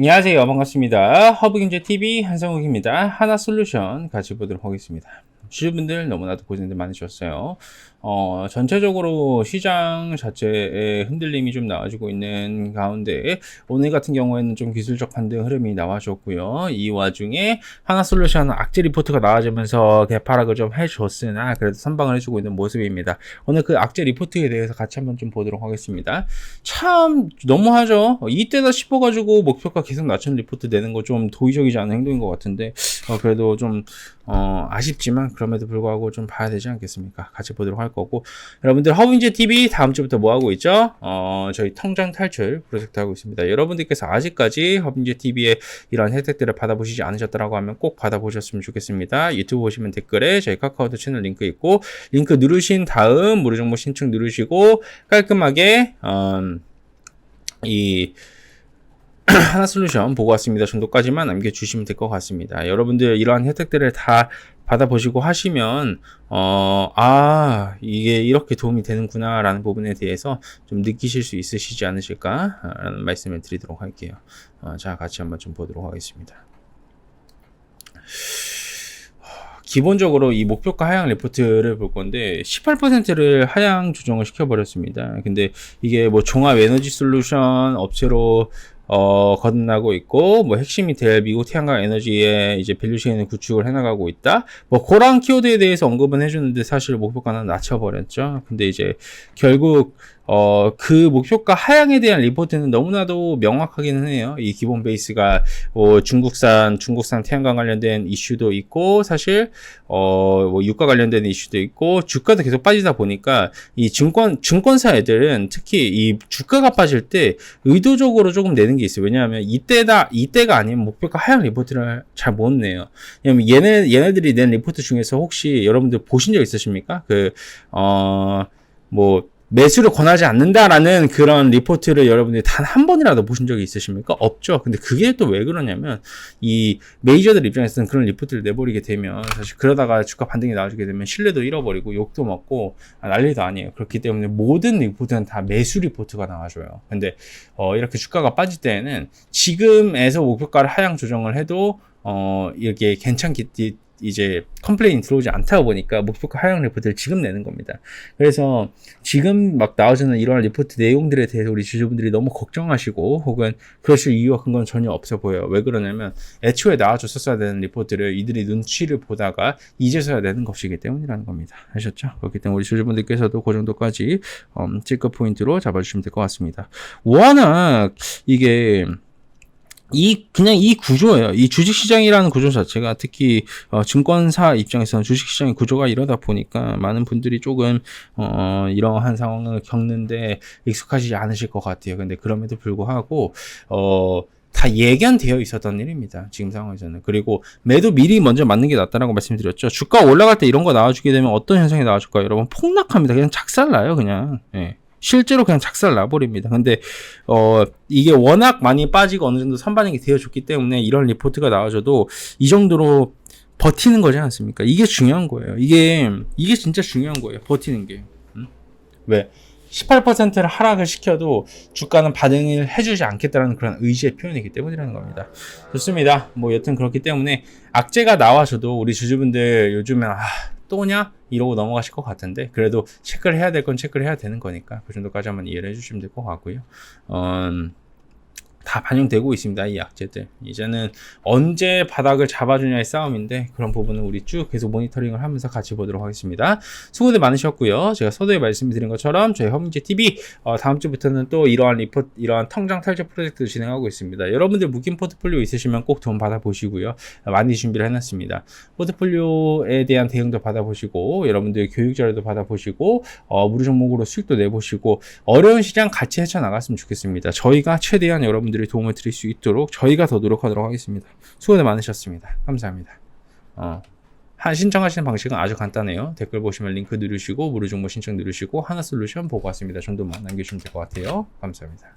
안녕하세요. 반갑습니다. 허브경제TV 한성욱입니다. 하나솔루션 같이 보도록 하겠습니다. 주주분들 너무나도 고생들 많으셨어요. 어, 전체적으로 시장 자체에 흔들림이 좀 나와주고 있는 가운데 오늘 같은 경우에는 좀 기술적 반등 흐름이 나와줬고요. 이 와중에 하나솔루션 악재 리포트가 나와주면서 개파락을 좀 해줬으나 그래도 선방을 해주고 있는 모습입니다. 오늘 그 악재 리포트에 대해서 같이 한번 좀 보도록 하겠습니다. 참 너무하죠. 이때다 싶어가지고 목표가 계속 낮춘 리포트 내는 거 좀 도의적이지 않은 행동인 것 같은데 어, 그래도 좀 어, 아쉽지만 그럼에도 불구하고 좀 봐야 되지 않겠습니까? 같이 보도록 할 거고 여러분들 허브인제 TV 다음 주부터 뭐 하고 있죠? 어, 저희 통장 탈출 프로젝트 하고 있습니다. 여러분들께서 아직까지 허브인제 TV의 이런 혜택들을 받아보시지 않으셨다라고 하면 꼭 받아보셨으면 좋겠습니다. 유튜브 보시면 댓글에 저희 카카오톡 채널 링크 있고 링크 누르신 다음 무료 정보 신청 누르시고 깔끔하게 음, 이 하나 솔루션 보고 왔습니다 정도까지만 남겨주시면 될 것 같습니다. 여러분들 이러한 혜택들을 다 받아보시고 하시면 어, 아 이게 이렇게 도움이 되는구나 라는 부분에 대해서 좀 느끼실 수 있으시지 않으실까 라는 말씀을 드리도록 할게요. 어, 자 같이 한번 좀 보도록 하겠습니다. 기본적으로 이 목표가 하향 레포트를 볼 건데 18%를 하향 조정을 시켜버렸습니다. 근데 이게 뭐 종합 에너지 솔루션 업체로 어, 거듭나고 있고, 뭐, 핵심이 될 미국 태양광 에너지의 이제 밸류체인을 구축을 해나가고 있다. 뭐, 그런 키워드에 대해서 언급은 해주는데 사실 목표가는 낮춰버렸죠. 근데 이제 결국, 어, 그 목표가 하향에 대한 리포트는 너무나도 명확하기는 해요. 이 기본 베이스가 뭐 중국산, 중국산 태양광 관련된 이슈도 있고, 사실, 어, 뭐 유가 관련된 이슈도 있고, 주가도 계속 빠지다 보니까 이 증권, 증권사 애들은 특히 이 주가가 빠질 때 의도적으로 조금 내는 게 있어요. 왜냐하면 이때다, 이때가 아니면 목표가 하향 리포트를 잘 못 내요. 왜냐면 얘네, 얘네들이 낸 리포트 중에서 혹시 여러분들 보신 적 있으십니까? 그, 어, 뭐, 매수를 권하지 않는다라는 그런 리포트를 여러분들이 단 한 번이라도 보신 적이 있으십니까? 없죠. 근데 그게 또 왜 그러냐면 이 메이저들 입장에서는 그런 리포트를 내버리게 되면 사실 그러다가 주가 반등이 나와주게 되면 신뢰도 잃어버리고 욕도 먹고 아, 난리도 아니에요. 그렇기 때문에 모든 리포트는 다 매수 리포트가 나와줘요. 근데 어, 이렇게 주가가 빠질 때에는 지금에서 목표가를 하향 조정을 해도 어, 이렇게 괜찮기 이제 컴플레인이 들어오지 않다 보니까 목표가 하향 리포트를 지금 내는 겁니다. 그래서 지금 막 나오지는 이러한 리포트 내용들에 대해서 우리 주주분들이 너무 걱정하시고 혹은 그러실 이유와 근거는 전혀 없어 보여요. 왜 그러냐면 애초에 나와줬었어야 되는 리포트를 이들이 눈치를 보다가 이제서야 내는 것이기 때문이라는 겁니다. 아셨죠? 그렇기 때문에 우리 주주분들께서도 그 정도까지 음, 찔끔 포인트로 잡아주시면 될 것 같습니다. 워낙 이게 이 그냥 이 구조예요. 이 주식시장이라는 구조 자체가 특히 어, 증권사 입장에서는 주식시장의 구조가 이러다 보니까 많은 분들이 조금 어, 이러한 상황을 겪는데 익숙하지 않으실 것 같아요. 근데 그럼에도 불구하고 어, 다 예견되어 있었던 일입니다. 지금 상황에서는. 그리고 매도 미리 먼저 맞는 게 낫다라고 말씀드렸죠. 주가 올라갈 때 이런 거 나와주게 되면 어떤 현상이 나와줄까요? 여러분 폭락합니다. 그냥 작살나요. 그냥. 예. 실제로 그냥 작살 나버립니다. 근데 어 이게 워낙 많이 빠지고 어느 정도 선반영이 되어줬기 때문에 이런 리포트가 나와줘도 이 정도로 버티는 거지 않습니까? 이게 중요한 거예요. 이게 이게 진짜 중요한 거예요. 버티는 게. 음? 왜? 18%를 하락을 시켜도 주가는 반응을 해주지 않겠다는 그런 의지의 표현이기 때문이라는 겁니다. 좋습니다. 뭐 여튼 그렇기 때문에 악재가 나와줘도 우리 주주분들 요즘에 아 또냐? 이러고 넘어가실 것 같은데 그래도 체크를 해야 될 건 체크를 해야 되는 거니까 그 정도까지 한번 이해를 해주시면 될 것 같고요. 음, 다 반영되고 있습니다. 이 약재들. 이제는 언제 바닥을 잡아주냐의 싸움인데 그런 부분은 우리 쭉 계속 모니터링을 하면서 같이 보도록 하겠습니다. 수고들 많으셨고요. 제가 서두에 말씀드린 것처럼 저희 허민재 TV 어, 다음 주부터는 또 이러한 리포트, 이러한 통장 탈출 프로젝트 진행하고 있습니다. 여러분들 묶인 포트폴리오 있으시면 꼭 도움 받아보시고요. 많이 준비를 해놨습니다. 포트폴리오에 대한 대응도 받아보시고 여러분들 교육 자료도 받아보시고 어, 무료 종목으로 수익도 내보시고 어려운 시장 같이 헤쳐나갔으면 좋겠습니다. 저희가 최대한 여러분 여러분들이 도움을 드릴 수 있도록 저희가 더 노력하도록 하겠습니다. 수고들 많으셨습니다. 감사합니다. 어, 한 신청하시는 방식은 아주 간단해요. 댓글 보시면 링크 누르시고 무료 정보 신청 누르시고 하나 솔루션 보고 왔습니다. 정도만 남겨주시면 될 것 같아요. 감사합니다.